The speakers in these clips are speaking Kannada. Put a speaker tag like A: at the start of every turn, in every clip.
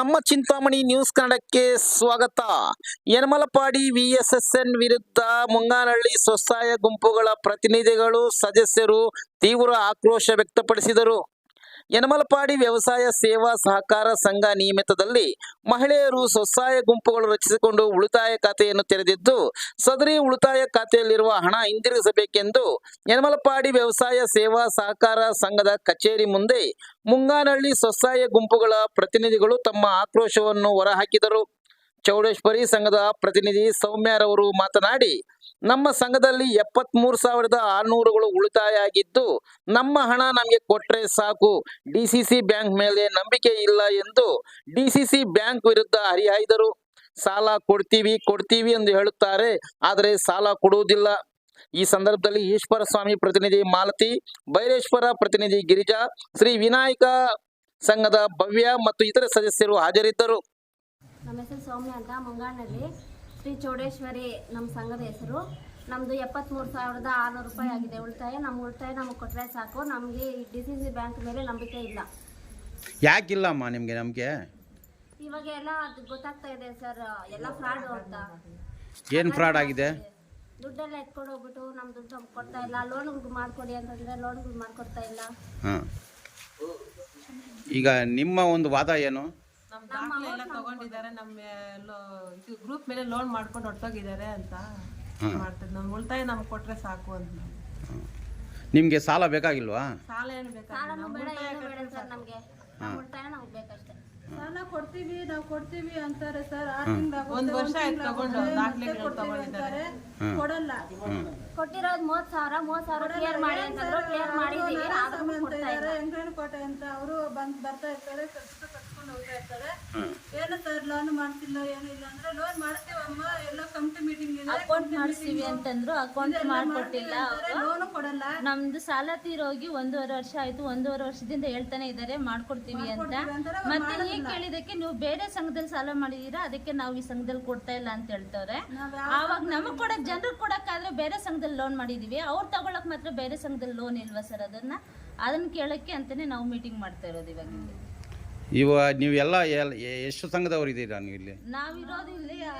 A: ನಮ್ಮ ಚಿಂತಾಮಣಿ ನ್ಯೂಸ್ ಕನ್ನಡಕ್ಕೆ ಸ್ವಾಗತ. ಯನಮಲಪಾಡಿ ವಿಎಸ್ಎಸ್ಎನ್ ವಿರುದ್ಧ ಮುಂಗಾನಹಳ್ಳಿ ಸ್ವಸಹಾಯ ಗುಂಪುಗಳ ಪ್ರತಿನಿಧಿಗಳು ಸದಸ್ಯರು ತೀವ್ರ ಆಕ್ರೋಶ ವ್ಯಕ್ತಪಡಿಸಿದರು. ಯನಮಲಪಾಡಿ ವ್ಯವಸಾಯ ಸೇವಾ ಸಹಕಾರ ಸಂಘ ನಿಯಮಿತದಲ್ಲಿ ಮಹಿಳೆಯರು ಸ್ವಸಹಾಯ ಗುಂಪುಗಳು ರಚಿಸಿಕೊಂಡು ಉಳಿತಾಯ ಖಾತೆಯನ್ನು ತೆರೆದಿದ್ದು, ಸದರಿ ಉಳಿತಾಯ ಖಾತೆಯಲ್ಲಿರುವ ಹಣ ಹಿಂದಿರುಗಿಸಬೇಕೆಂದು ಯನಮಲಪಾಡಿ ವ್ಯವಸಾಯ ಸೇವಾ ಸಹಕಾರ ಸಂಘದ ಕಚೇರಿ ಮುಂದೆ ಮುಂಗಾನಹಳ್ಳಿ ಸ್ವಸಹಾಯ ಗುಂಪುಗಳ ಪ್ರತಿನಿಧಿಗಳು ತಮ್ಮ ಆಕ್ರೋಶವನ್ನು ಹೊರಹಾಕಿದರು. ಚೌಡೇಶ್ವರಿ ಸಂಘದ ಪ್ರತಿನಿಧಿ ಸೌಮ್ಯರವರು ಮಾತನಾಡಿ, ನಮ್ಮ ಸಂಘದಲ್ಲಿ ಎಪ್ಪತ್ಮೂರು ಸಾವಿರದ ಆರುನೂರುಗಳು ಉಳಿತಾಯ ಆಗಿದ್ದು ನಮ್ಮ ಹಣ ನಮಗೆ ಕೊಟ್ರೆ ಸಾಕು. ಡಿಸಿಸಿ ಬ್ಯಾಂಕ್ ಮೇಲೆ ನಂಬಿಕೆ ಇಲ್ಲ ಎಂದು ಡಿಸಿಸಿ ಬ್ಯಾಂಕ್ ವಿರುದ್ಧ ಹರಿಹಾಯ್ದರು. ಸಾಲ ಕೊಡ್ತೀವಿ ಕೊಡ್ತೀವಿ ಎಂದು ಹೇಳುತ್ತಾರೆ, ಆದರೆ ಸಾಲ ಕೊಡುವುದಿಲ್ಲ. ಈ ಸಂದರ್ಭದಲ್ಲಿ ಈಶ್ವರ ಸ್ವಾಮಿ ಪ್ರತಿನಿಧಿ ಮಾಲತಿ, ಬೈರೇಶ್ವರ ಪ್ರತಿನಿಧಿ ಗಿರಿಜಾ, ಶ್ರೀ ವಿನಾಯಕ ಸಂಘದ ಭವ್ಯ ಮತ್ತು ಇತರ ಸದಸ್ಯರು ಹಾಜರಿದ್ದರು.
B: ನಮ್ಮ ಹೆಸರು ಸೌಮ್ಯ ಅಂತ ಮುಂಗಾಣಲ್ಲಿ ಶ್ರೀ ಚೌಡೇಶ್ವರಿ ನಮ್ಮ ಸಂಘದ ಹೆಸರು. ನಮ್ಮದು ಎಪ್ಪತ್ತ್ಮೂರು ಸಾವಿರದ ಆರುನೂರು ರೂಪಾಯಿ ಆಗಿದೆ. ಉಳಿತಾಯ ನಮ್ಮ ಉಳಿತಾಯ ನಮಗೆ ಕೊಟ್ಟರೆ ಸಾಕು. ನಮಗೆ ಈ ಡಿ ಸಿ ಸಿ ಬ್ಯಾಂಕ್ ಮೇಲೆ ನಂಬಿಕೆ ಇಲ್ಲ.
C: ಯಾಕಿಲ್ಲಮ್ಮ ನಿಮಗೆ ನಮಗೆ
B: ಇವಾಗ ಎಲ್ಲ ಅದು ಗೊತ್ತಾಗ್ತಾ ಇದೆ ಸರ್ ಎಲ್ಲ ಫ್ರಾಡು ಅಂತ.
C: ಏನು ಫ್ರಾಡ್ ಆಗಿದೆ?
B: ದುಡ್ಡೆಲ್ಲ ಎತ್ಕೊಂಡು ಹೋಗ್ಬಿಟ್ಟು ನಮ್ಮ ದುಡ್ಡು ನಮ್ಗೆ ಕೊಡ್ತಾ ಇಲ್ಲ. ಲೋನ್ಗಳು ಮಾಡಿಕೊಡಿ ಅಂತಂದರೆ ಲೋನ್ಗಳು ಮಾಡಿಕೊಡ್ತಾ ಇಲ್ಲ.
C: ಹಾಂ. ಈಗ ನಿಮ್ಮ ಒಂದು ವಾದ ಏನು?
D: ನಮ್ಮ ದಾಖಲೆ ಎಲ್ಲ ತಗೊಂಡಿದ್ದಾರೆ ನಮ್ಮ ಎಲ್ಲೋ ಇದು ಗ್ರೂಪ್ ಮೇಲೆ ಲೋನ್ ಮಾಡ್ಕೊಂಡು ಹೊರಟೋಗಿದ್ದಾರೆ ಅಂತ ಮಾಡ್ತಾರೆ ನಮ್ಮ ಉಳಿತಾಯ ನಮ್ಗೆ ಕೊಟ್ರೆ ಸಾಕು ಅಂತ.
C: ನಿಮಗೆ ಸಾಲ ಬೇಕಾಗಿಲ್ವಾ?
D: ಸಾಲ ಏನು ಬೇಕಾ
B: ಸಾಲನೂ ಬೇಡ ಏನು ಬೇಡ ಸರ್ ನಮಗೆ. ನಮ್ಮ ಉಳಿತಾಯ ನಮ್ಗೆ ಬೇಕಷ್ಟೇ.
E: ಸಾಲ ಕೊಡ್ತೀವಿ ನಾವು ಕೊಡ್ತೀವಿ ಅಂತಾರೆ ಸರ್. ಆರ್ ತಿಂಗಳು
D: ಒಂದು ವರ್ಷ ಆಯ್ತು ತಗೊಂಡು ತಗೊಂಡಿದ್ದಾರೆ.
E: ಕೊಡಲ್ಲ.
B: ಕೊಟ್ಟಿರೋದು ಮೂವತ್ತು ಸಾವಿರ ಮೂವತ್ತು ಸಾವಿರ ಕ್ಲಿಯರ್ ಮಾಡಿ ಅಂತಂದ್ರು ಕ್ಲಿಯರ್ ಮಾಡಿದ್ದೀವಿ. ಆದ್ರೂ ಕೊಡ್ತಾ ಇಲ್ಲ.
E: ಇದ್ದಾರೆ ಹೆಂಗ್ರೇನು ಕೋಟೆ ಅಂತ ಅವರು ಬಂದು ಬರ್ತಾ ಇರ್ತಾರೆ ಕಟ್ಸ್ಕೊ ಕಟ್ಸ್ಕೊಂಡು ಹೋಗ್ತಾ ಇರ್ತಾರೆ. ಏನು ಸರ್ ಲೋನ್ ಮಾಡ್ತಿಲ್ಲ ಏನು ಇಲ್ಲ ಅಂದ್ರೆ ಲೋನ್ ಮಾಡ್ತೀವಮ್ಮ ಎಲ್ಲ ಕಮಿಟಿ ಮೀಟಿಂಗ್
F: ಅಕೌಂಟ್ ಮಾಡಿಸ್ತೀವಿ ಅಂತಂದ್ರು ಅಕೌಂಟ್ ಮಾಡ್ಕೊಟ್ಟಿಲ್ಲ
E: ಲೋನು ಕೊಡಲ್ಲ.
F: ನಮ್ದು ಸಾಲ ತೀರೋಗಿ ಒಂದೂವರೆ ವರ್ಷ ಆಯ್ತು ಒಂದೂವರೆ ವರ್ಷದಿಂದ ಹೇಳ್ತಾನೆ ಇದ್ದಾರೆ ಮಾಡ್ಕೊಡ್ತೀವಿ ಅಂತ. ಮತ್ತೆ ಈಗ ಕೇಳಿದಕ್ಕೆ ನೀವು ಬೇರೆ ಸಂಘದಲ್ಲಿ ಸಾಲ ಮಾಡಿದೀರಾ ಅದಕ್ಕೆ ನಾವು ಈ ಸಂಘದಲ್ಲಿ ಕೊಡ್ತಾ ಇಲ್ಲ ಅಂತ ಹೇಳ್ತವ್ರೆ. ಆವಾಗ ನಮಗ್ ಕೊಡಕ್ ಜನರಿಗೆ ಕೊಡಕ್ಕಾದ್ರೆ ಬೇರೆ ಸಂಘದಲ್ಲಿ ಲೋನ್ ಮಾಡಿದೀವಿ. ಅವ್ರು ತಗೊಳಕ್ ಮಾತ್ರ ಬೇರೆ ಸಂಘದಲ್ಲಿ ಲೋನ್ ಇಲ್ವಾ ಸರ್ ಅದನ್ನ? ಅದನ್ನ ಕೇಳಕ್ಕೆ ಅಂತಾನೆ ನಾವು ಮೀಟಿಂಗ್ ಮಾಡ್ತಾ ಇರೋದು ಇವಾಗ
C: ಇವಾಗ ನೀವೆಲ್ಲ ಎಲ್- ಎ- ಎಷ್ಟು ಸಂಘದವ್ರು ಇದ್ದೀರಾ ನೀವು ಇಲ್ಲಿ?
F: ನಾವಿರೋದು ಇಲ್ಲಿ ಆ-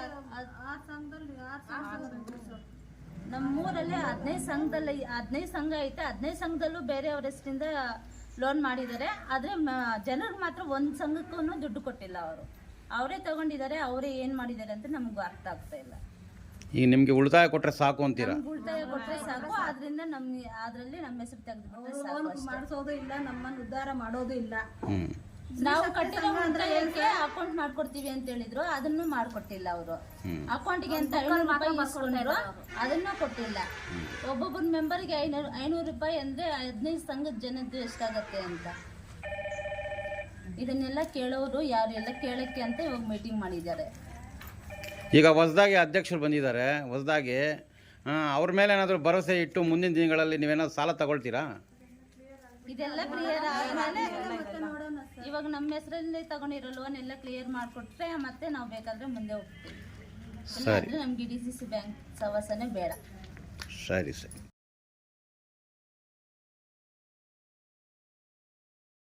F: ಹದಿನೈದು ಸಂಘದಲ್ಲಿ ಹದಿನೈದು ಸಂಘ ಐತೆ. ಹದಿನೈದು ಸಂಘದಲ್ಲೂ ಬೇರೆಯವ್ರ ಹೆಸರಿಂದ ಲೋನ್ ಮಾಡಿದ್ದಾರೆ. ಆದರೆ ಜನರು ಮಾತ್ರ ಒಂದು ಸಂಘಕ್ಕೂ ದುಡ್ಡು ಕೊಟ್ಟಿಲ್ಲ ಅವರು. ಅವರೇ ತಗೊಂಡಿದ್ದಾರೆ ಅವರೇ ಏನು ಮಾಡಿದ್ದಾರೆ ಅಂತ ನಮಗೂ ಅರ್ಥ ಆಗ್ತಾ ಇಲ್ಲ.
C: ಈಗ ನಿಮಗೆ ಉಳಿತಾಯ ಕೊಟ್ಟರೆ ಸಾಕು ಅಂತೀರಾ?
F: ನಮ್ಗೆ ಉಳಿತಾಯ ಕೊಟ್ಟರೆ ಸಾಕು. ಅದರಿಂದ ನಮ್ಗೆ ಅದರಲ್ಲಿ ನಮ್ಮ ಹೆಸರು ತೆಗೆದುಬಿಟ್ರೆ ಸಾಕು ಅಷ್ಟೇ.
E: ಮಾಡಿಸೋದು ಇಲ್ಲ ನಮ್ಮನ್ನು ಉದ್ಧಾರ ಮಾಡೋದು ಇಲ್ಲ.
C: ಹ್ಞೂ
F: ನಾವು ಕಟ್ಟಿರೋ ಉಳಿತಾಯಕ್ಕೆ ಅಕೌಂಟ್ ಮಾಡ್ಕೊಡ್ತೀವಿ ಅಂತ ಹೇಳಿದ್ರು ಅದನ್ನು ಮಾಡ್ಕೊಟ್ಟಿಲ್ಲ ಅವರು. ಅಕೌಂಟಿಗೆ ಅಂತ ಐನೂರು ರೂಪಾಯಿ ಇಸ್ಕೊಂಡ್ರು ಅದನ್ನು ಕೊಟ್ಟಿಲ್ಲ. ಒಬ್ಬೊಬ್ಬರ ಮೆಂಬರ್ಗೆ ಐನೂರು ಐನೂರು ರೂಪಾಯಿ ಅಂದ್ರೆ ಹದಿನೈದು ಸಂಘದ ಜನದ್ದು ಎಷ್ಟಾಗತ್ತೆ ಅಂತ. ಇದನ್ನೆಲ್ಲ ಕೇಳೋರು ಯಾರು ಎಲ್ಲ ಕೇಳಕ್ಕೆ ಅಂತ ಇವಾಗ ಮೀಟಿಂಗ್ ಮಾಡಿದ್ದಾರೆ.
C: ಈಗ ಹೊಸದಾಗಿ ಅಧ್ಯಕ್ಷರು ಬಂದಿದ್ದಾರೆ ಹೊಸದಾಗಿ ಅವ್ರ ಮೇಲೆ ಏನಾದರೂ ಭರವಸೆ ಇಟ್ಟು ಮುಂದಿನ ದಿನಗಳಲ್ಲಿ ನೀವೇನಾದ್ರು ಸಾಲ ತಗೊಳ್ತೀರಾ?
F: ಇದೆಲ್ಲ ಕ್ಲಿಯರ್ ಆದ್ಮೇಲೆ ಇವಾಗ ನಮ್ಮ ಹೆಸರಲ್ಲಿ ತಗೊಂಡಿರೋ ಲೋನ್ ಎಲ್ಲ ಕ್ಲಿಯರ್ ಮಾಡಿಕೊಟ್ರೆ ಮತ್ತೆ ನಾವು ಬೇಕಾದ್ರೆ ಮುಂದೆ ಹೋಗ್ತೀವಿ.
C: ಸರಿ.
F: ನಮ್ಗೆ ಡಿ ಸಿ ಸಿ ಬ್ಯಾಂಕ್ ಸವಾಸನೆ ಬೇಡ.
C: ಸರಿ ಸರಿ.